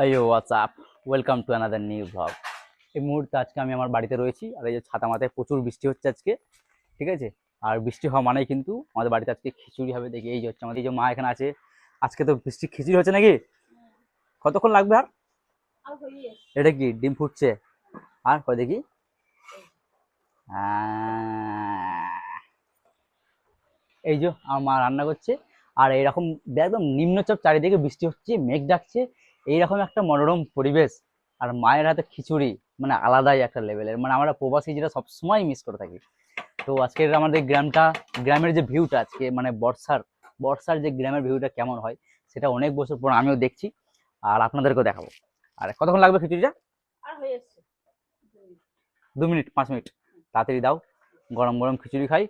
IO WhatsApp welcome to another new blog এই মুহূর্তে আজকে আমি আমার বাড়িতে রয়েছি, আর এই যে ছাতা মাথায় প্রচুর বৃষ্টি হচ্ছে আজকে, ঠিক আছে? আর বৃষ্টি হওয়া মানেই কিন্তু আমাদের বাড়িতে আজকে খিচুড়ি হবে, দেখি এই যে হচ্ছে আমাদের, এই যে মা এখানে আছে, আজকে তো বৃষ্টি খিচুড়ি হচ্ছে নাকি? কতক্ষণ লাগবে আর? হয়ে। এটা কি, ডিম ফুটছে? আর কয় দেখি? এই যে আমার মা রান্না করছে, আর এইরকম একদম নিম্নচাপ চারিদিকে বৃষ্টি হচ্ছে, মেঘ ডাকছে এইরকম একটা মনোরম পরিবেশ আর মায়ের হাতে খিচুড়ি মানে আলাদাই একটা লেভেলের মানে আমরা প্রবাসী যেটা সবসময় মিস করে থাকি। তো আজকের আমাদের গ্রামটা গ্রামের যে ভিউটা আজকে মানে বর্ষার বর্ষার যে গ্রামের ভিউটা কেমন হয় সেটা অনেক বছর পর আমিও দেখছি। আর আপনাদেরকেও দেখাবো। আর কতক্ষণ লাগবে খিচুড়িটা? আর হয়ে দু মিনিট পাঁচ মিনিট। তাড়াতাড়ি দাও। গরম গরম খিচুড়ি খাই।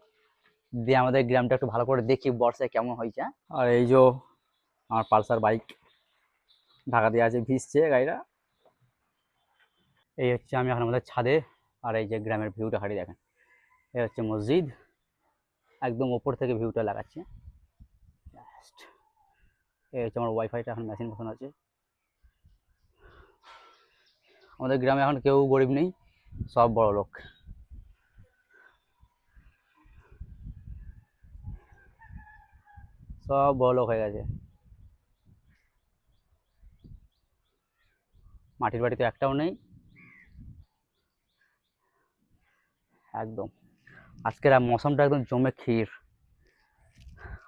দিয়ে আমাদের গ্রামটা একটু ভালো করে দেখি বর্ষায় কেমন হয়েছে হ্যাঁ? আর এই যে আমার পালসার বাইক। ঢাকা দিয়ে আছে ভিজছে গাড়িটা। এই হচ্ছে আমি এখন আমাদের ছাদে আর এই যে গ্রামের ভিউটা হারিয়ে দেখেন। এই হচ্ছে মসজিদ। একদম ওপর থেকে ভিউটা লাগাচ্ছে। এই হচ্ছে আমার ওয়াইফাইটা এখন মেশিন বসানো আছে। আমাদের গ্রামে এখন কেউ গরিব নেই, সব বড় লোক। সব বড় লোক হয়ে গেছে। মাটির বাড়ি তো একটাও নেই। একদম। আজকের মৌসুমটা একদম জমে ক্ষীর।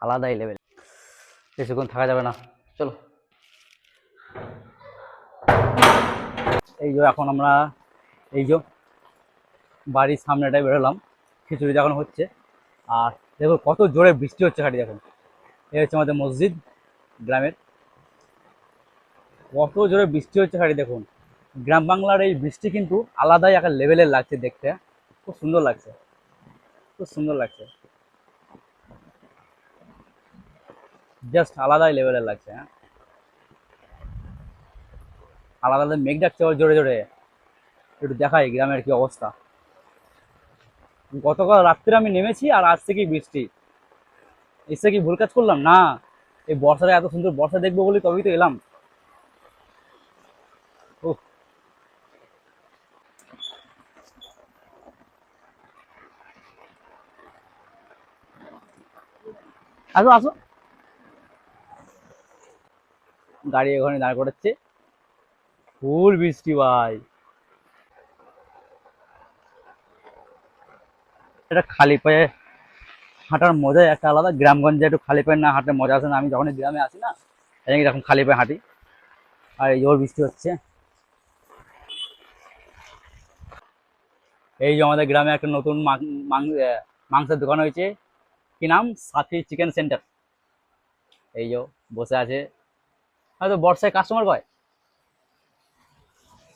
আলাদাই লেভেল বেশিক্ষণ থাকা যাবে না। চলো। এই যে এখন আমরা, এই যে বাড়ির সামনেটায় বেরোলাম। খিচুড়ি যখন হচ্ছে, আর দেখো কত জোরে বৃষ্টি হচ্ছে খাটি দেখুন এই হচ্ছে আমাদের মসজিদ, গ্রামের কত জোরে বৃষ্টি হচ্ছে খাটি দেখুন। গ্রাম বাংলার এই বৃষ্টি কিন্তু আলাদাই একটা লেভেলের লাগছে দেখতে। খুব সুন্দর লাগছে। খুব সুন্দর লাগছে। জাস্ট আলাদাই লেভেলের লাগছে হ্যাঁ। আলাদা আলাদা মেঘ ডাকছে আবার জোরে জোরে। একটু দেখাই গ্রামের কি অবস্থা। গতকাল রাত্রে আমি নেমেছি আর আজ থেকেই বৃষ্টি। এসে কি ভুল কাজ করলাম? না। এই বর্ষাটা এত সুন্দর বর্ষা দেখব বলে তবেই তো এলাম। আসো আসো। গাড়ি ওখানে দাঁড় করাচ্ছে। ফুল বৃষ্টি ভাই। এটা খালি পায়ে হাঁটার মজাই একটা আলাদা। গ্রামগঞ্জে একটু খালি পায়ে না হাঁটার মজা আসে না। আমি যখন গ্রামে আসি না এরকম খালি পায়ে হাঁটি। আর এই জোর বৃষ্টি হচ্ছে। এই যে আমাদের গ্রামে একটা নতুন মাংসের দোকান হয়েছে। কি নাম? সাথী চিকেন সেন্টার এই যে বসে আছে। হয়তো বর্ষায় কাস্টমার কয়?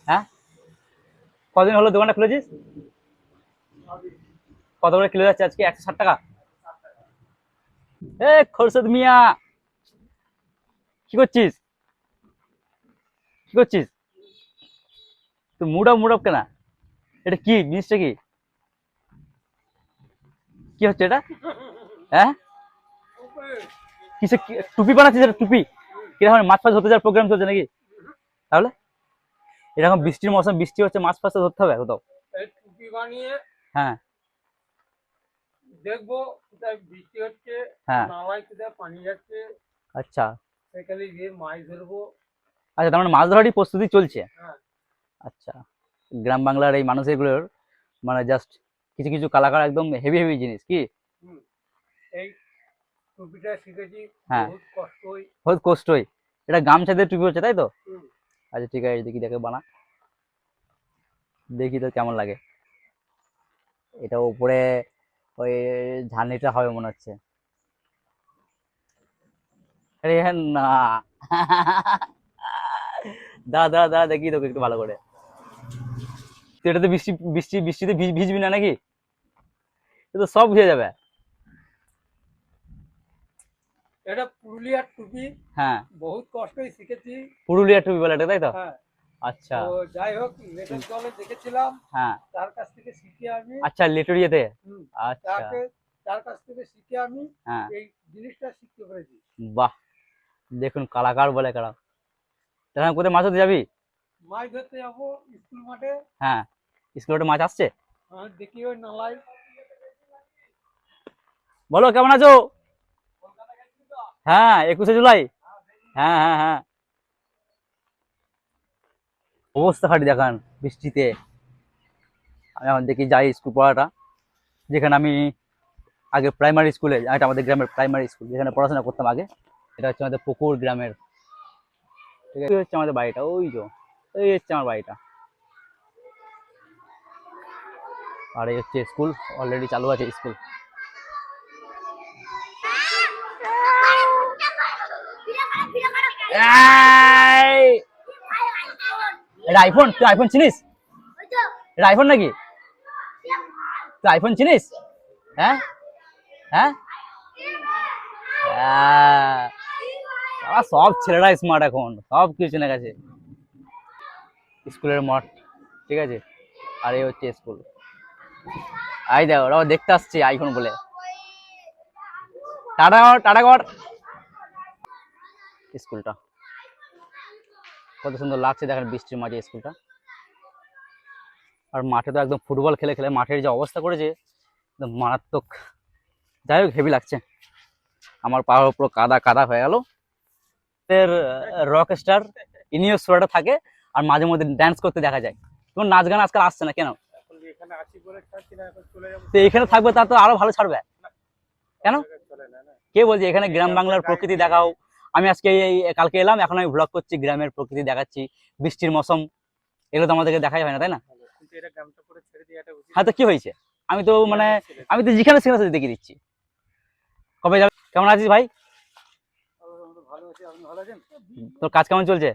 হ্যাঁ? কদিন হলো দোকানটা খুলেছিস? কত করে কিলো যাচ্ছে আজকে? একশো ষাট টাকা? এ খরশদ মিয়া! কি করছিস? কি করছিস? তুই মুড আপ মুড আপ কেনা? এটা কি? জিনিসটা কি? কি হচ্ছে এটা? হ্যাঁ? কিসে টুপি বানাচ্ছিস টুপি? কীরকম মাছ ফাছ ধরতে যাওয়ার প্রোগ্রাম চলছে নাকি? তাহলে? এরকম বৃষ্টির মৌসুম বৃষ্টি হচ্ছে মাছ ফাছ ধরতে হবে কোথাও টুপি বানিয়ে হ্যাঁ। দেখব কোথায় বৃষ্টি হচ্ছে হ্যাঁ। নালায় কোথায় পানি যাচ্ছে। আচ্ছা। সেখানে গিয়ে মাছ ধরবো। আচ্ছা তার মানে মাছ ধরারই প্রস্তুতি চলছে? হ্যাঁ। আচ্ছা। গ্রাম বাংলার এই মানুষগুলোর মানে জাস্ট কিছু কিছু কালাকার একদম হেভি হেভি জিনিস কি। এই টুপিটা শিখেছি হ্যাঁ। বহুত কষ্টই। বহুত কষ্টই। এটা গামছা দিয়ে টুপি হচ্ছে তাই তো? আচ্ছা ঠিক আছে দেখি দেখে বানা দেখি তো কেমন লাগে। এটা উপরে ওই ঝালনিটা হবে মনে হচ্ছে। আরে না। দাঁড়া দাঁড়া দাঁড়া দেখি তোকে একটু ভালো করে। তুই এটাতে বৃষ্টি বৃষ্টি বৃষ্টিতে ভিজ ভিজবি না নাকি? তো সব ভিজে যাবে। এটা পুরুলিয়ার টুপি। হ্যাঁ। বহুত কষ্টই শিখেছি। পুরুলিয়া টুপি বলে এটা তাই তো? হ্যাঁ। আচ্ছা। তো যাই হোক লেটের দলে দেখেছিলাম। হ্যাঁ। তার কাছ থেকে শিখে আমি। আচ্ছা লেটুরিয়াতে আচ্ছা। তার কাছ থেকে শিখে আমি। হ্যাঁ। এই জিনিসটা শিখতে পেরেছি। বাহ। দেখুন কালাকার বলে কারা। তাহলে কোথায় মাছ ধরতে যাবি? মাছ ধরতে যাব স্কুল মাঠে। হ্যাঁ। স্কুলে মাছ আসছে? আমি দেখি ওই নালায়। বলো কেমন আছো? হ্যাঁ একুশে জুলাই? হ্যাঁ হ্যাঁ হ্যাঁ। অবস্থা খাটি দেখান বৃষ্টিতে। আমি এখন দেখি যাই স্কুল পড়াটা, যেখানে আমি আগে প্রাইমারি স্কুলে এটা আমাদের গ্রামের প্রাইমারি স্কুল যেখানে পড়াশোনা করতাম আগে। এটা হচ্ছে আমাদের পুকুর গ্রামের, ঠিক আছে? হচ্ছে আমাদের বাড়িটা, ওই যে, এই হচ্ছে আমার বাড়িটা। আর এই হচ্ছে স্কুল অলরেডি চালু আছে স্কুল। আইফোন তুই আইফোন চিনিস? আইফোন নাকি? তুই আইফোন চিনিস? হ্যাঁ? হ্যাঁ? সব ছেলেরা স্মার্ট এখন। সব কিছু চেনে গেছে। স্কুলের মাঠ, ঠিক আছে? আর এই হচ্ছে স্কুল আই দেখো, ওরাও দেখতে আসছে আইফোন বলে। টাটা টাটা স্কুলটা। কত সুন্দর লাগছে দেখেন বৃষ্টির মাঝে স্কুলটা। আর মাঠে তো একদম ফুটবল খেলে খেলে মাঠের যে অবস্থা করেছে একদম মারাত্মক। যাই হোক হেভি লাগছে। আমার পাহাড় পুরো কাদা কাদা হয়ে গেল। এর রক স্টার ইনিও সোয়াটা থাকে আর মাঝে মধ্যে ড্যান্স করতে দেখা যায়। তোমার নাচ গান আজকাল আসছে না কেন? তো এখানে থাকবে তা তো আরও ভালো ছাড়বে। কেন? কে বলছে এখানে গ্রাম বাংলার প্রকৃতি দেখাও আমি আজকে এই কালকে এলাম এখন আমি ব্লগ করছি গ্রামের প্রকৃতি দেখাচ্ছি বৃষ্টির মৌসুম এগুলো তো আমাদেরকে দেখাই হয় না তাই না? হ্যাঁ তো কি হয়েছে? আমি তো মানে আমি তো যেখানে সেখানে দেখিয়ে দিচ্ছি। কবে যাবে? কেমন আছিস ভাই? তোর কাজ কেমন চলছে?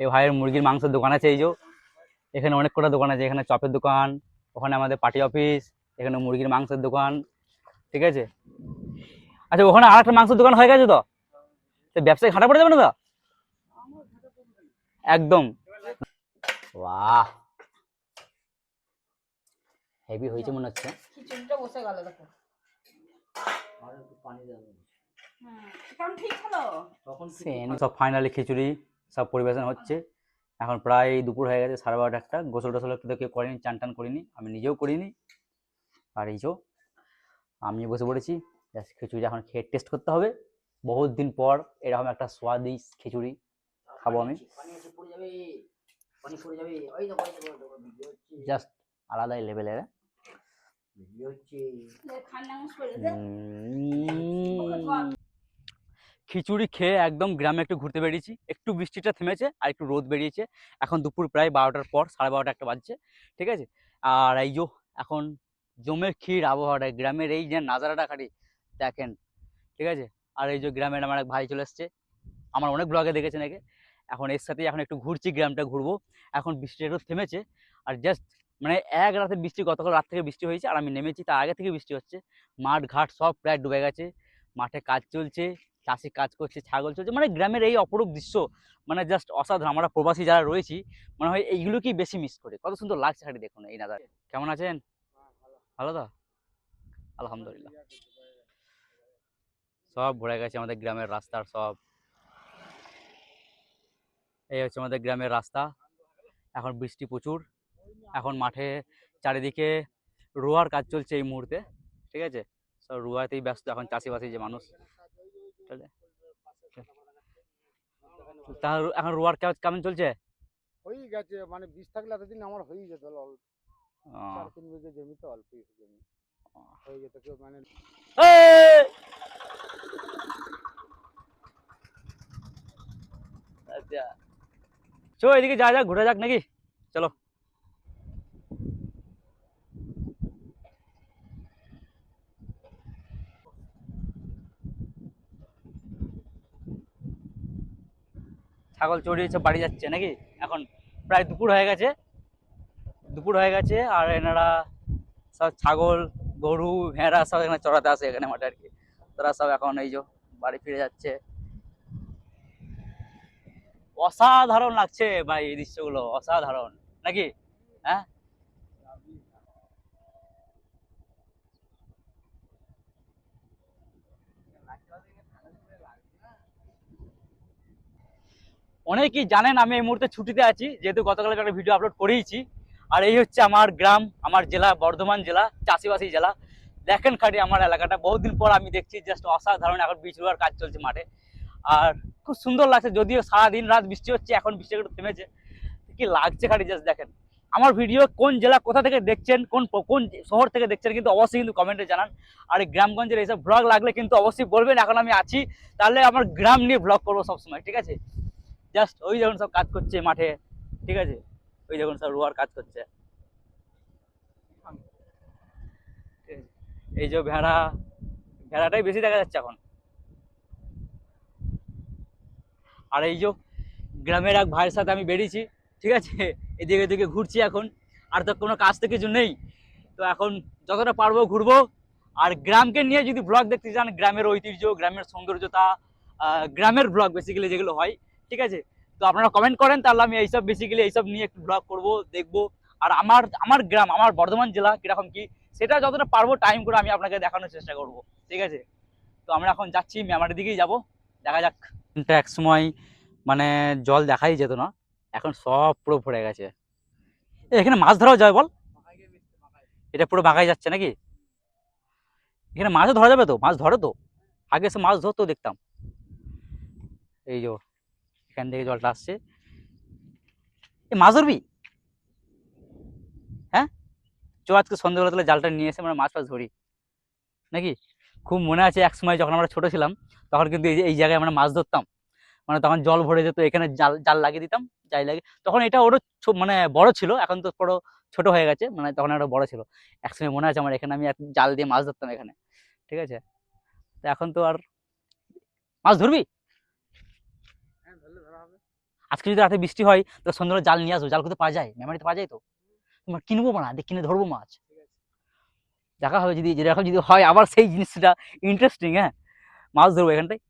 এই ভাইয়ের মুরগির মাংসের দোকান আছে এই যে। এখানে অনেক কটা দোকান আছে এখানে চপের দোকান ওখানে আমাদের পার্টি অফিস এখানে মুরগির মাংসের দোকান ঠিক আছে? আচ্ছা ওখানে আর একটা মাংসের দোকান হয়ে গেছে তো? তো ব্যবসায় ঘাটা পড়ে যাবে না তো? একদম। বাহ। হেভি হয়েছে মনে হচ্ছে। খিচুড়িটা বসে গেল দেখো। হ্যাঁ সব ফাইনালি খিচুড়ি সব পরিবেশন হচ্ছে। এখন প্রায় দুপুর হয়ে গেছে সাড়ে বারোটা একটা। গোসল টোসল একটু তো কেউ করেনি চান টান করিনি আমি নিজেও করিনি। আর এই যে আমি বসে পড়েছি। ব্যাস খিচুড়ি এখন খেয়ে টেস্ট করতে হবে। বহুত দিন পর এরকম একটা স্বাদি খিচুড়ি খাব আমি। জাস্ট আলাদাই লেভেলের উম, খিচুড়ি খেয়ে একদম গ্রামে একটু ঘুরতে বেরিয়েছি। একটু বৃষ্টিটা থেমেছে আর একটু রোদ বেরিয়েছে। এখন দুপুর প্রায় বারোটার পর সাড়ে বারোটা একটা বাজছে ঠিক আছে? আর এই যো এখন জমের ক্ষীর আবহাওয়াটা গ্রামের এই যে নাজারাটা খাটি দেখেন ঠিক আছে? আর এই যে গ্রামের আমার এক ভাই চলে এসছে। আমার অনেক ব্লগে দেখেছেন একে। এখন এর সাথেই এখন একটু ঘুরছি গ্রামটা ঘুরবো। এখন বৃষ্টি একটু থেমেছে। আর জাস্ট মানে এক রাতে বৃষ্টি গতকাল রাত থেকে বৃষ্টি হয়েছে আর আমি নেমেছি তার আগে থেকে বৃষ্টি হচ্ছে। মাঠ ঘাট সব প্রায় ডুবে গেছে। মাঠে কাজ চলছে চাষি কাজ করছে ছাগল চলছে। মানে গ্রামের এই অপরূপ দৃশ্য মানে জাস্ট অসাধারণ। আমরা প্রবাসী যারা রয়েছি মনে হয় এইগুলোকেই বেশি মিস করে? কত সুন্দর লাগছে খালি দেখুন এই নাজারে কেমন আছেন? ভালো। তো? আলহামদুলিল্লাহ সব ভরে গেছে আমাদের গ্রামের রাস্তার সব। এই হচ্ছে আমাদের গ্রামের রাস্তা। এখন বৃষ্টি প্রচুর। এখন মাঠে চারিদিকে রোয়ার কাজ চলছে এই মুহূর্তে ঠিক আছে? সব রোয়াতেই ব্যস্ত এখন চাষিবাসী যে মানুষ। তাহলে এখন রোয়ার কাজ কেমন চলছে? হয়ে গেছে মানে বীজ থাকলে এতদিন আমার হয়ে যেত অল্প। চার তিন বিঘে জমি তো অল্পই জমি। হয়ে যেত কেউ মানে এই! আচ্ছা চো এদিকে যা যা, ঘুরে যাক নাকি। চলো। ছাগল চড়িয়েছে বাড়ি যাচ্ছে নাকি? এখন প্রায় দুপুর হয়ে গেছে। দুপুর হয়ে গেছে, আর এনারা সব ছাগল, গরু, ভেড়া সব এখানে চড়াতে আসে এখানে মাঠে আর কি। তারা সব এখন এই যে বাড়ি ফিরে যাচ্ছে। অসাধারণ লাগছে ভাই এই দৃশ্যগুলো, অসাধারণ। নাকি? হ্যাঁ? অনেকেই জানেন আমি এই মুহূর্তে ছুটিতে আছি, যেহেতু গতকাল একটা ভিডিও আপলোড করেইছি। আর এই হচ্ছে আমার গ্রাম, আমার জেলা, বর্ধমান জেলা, চাষিবাসী জেলা। দেখেন খাটি আমার এলাকাটা। বহুদিন পর আমি দেখছি জাস্ট অসাধারণ এখন বীজ কাজ চলছে মাঠে। আর খুব সুন্দর লাগছে, যদিও সারাদিন রাত বৃষ্টি হচ্ছে, এখন বৃষ্টি একটু থেমেছে। কি লাগছে খালি জাস্ট দেখেন। আমার ভিডিও কোন জেলা, কোথা থেকে দেখছেন, কোন কোন শহর থেকে দেখছেন কিন্তু অবশ্যই কিন্তু কমেন্টে জানান। আর গ্রামগঞ্জের এইসব ব্লগ লাগলে কিন্তু অবশ্যই বলবেন, এখন আমি আছি। তাহলে আমার গ্রাম নিয়ে ব্লগ করব সবসময়, ঠিক আছে? জাস্ট ওই যখন সব কাজ করছে মাঠে, ঠিক আছে? ওই যখন সব রোয়ার কাজ করছে। এই যে ভেড়া, ভেড়াটাই বেশি দেখা যাচ্ছে এখন। আর এই যে গ্রামের এক ভাইয়ের সাথে আমি বেরিয়েছি, ঠিক আছে? এদিকে এদিকে ঘুরছি এখন, আর তো কোনো কাজ তো কিছু নেই। তো এখন যতটা পারব ঘুরবো। আর গ্রামকে নিয়ে যদি ব্লগ দেখতে চান গ্রামের ঐতিহ্য, গ্রামের সৌন্দর্যতা গ্রামের ব্লগ বেসিক্যালি যেগুলো হয়, ঠিক আছে? তো আপনারা কমেন্ট করেন, তাহলে আমি এইসব বেসিক্যালি এইসব নিয়ে একটু ব্লগ করব, দেখব। আর আমার আমার গ্রাম, আমার বর্ধমান জেলা কীরকম কি, সেটা যতটা পারব টাইম করে আমি আপনাকে দেখানোর চেষ্টা করব, ঠিক আছে? তো আমরা এখন যাচ্ছি মেমারির দিকেই যাব, দেখা যাক। কিন্তু এক সময় মানে জল দেখাই যেত না, এখন সব পুরো ভরে গেছে। এখানে মাছ ধরাও যায় বল? এটা পুরো বাঁকাই যাচ্ছে নাকি? এখানে মাছও ধরা যাবে তো? মাছ ধরে তো। আগে এসে মাছ ধরতো দেখতাম। এই যে এখান থেকে জলটা আসছে। এ, মাছ ধরবি? হ্যাঁ? চ আজকে সন্ধ্যেবেলা তাহলে জালটা নিয়ে এসে আমরা মাছ ফাছ ধরি। নাকি? খুব মনে আছে এক সময় যখন আমরা ছোট ছিলাম তখন কিন্তু এই এই জায়গায় আমরা মাছ ধরতাম। মানে তখন জল ভরে যেত এখানে জাল জাল লাগিয়ে দিতাম জাল লাগিয়ে তখন এটা ওরও মানে বড় ছিল এখন তো বড় ছোট হয়ে গেছে মানে তখন একটা বড় ছিল। এক সময় মনে আছে আমার এখানে আমি এক জাল দিয়ে মাছ ধরতাম এখানে ঠিক আছে? তো এখন তো আর মাছ ধরবি? হ্যাঁ আজকে যদি রাতে বৃষ্টি হয় তো সন্ধ্যাবেলা জাল নিয়ে আসব জাল কোথাও পাওয়া যায়? মেমারিতে পাওয়া যায় তো? কিনবো না কিনে ধরবো মাছ। দেখা হবে যদি যেরকম যদি হয় আবার সেই জিনিসটা ইন্টারেস্টিং হ্যাঁ? মাছ ধরবো এখানটায়।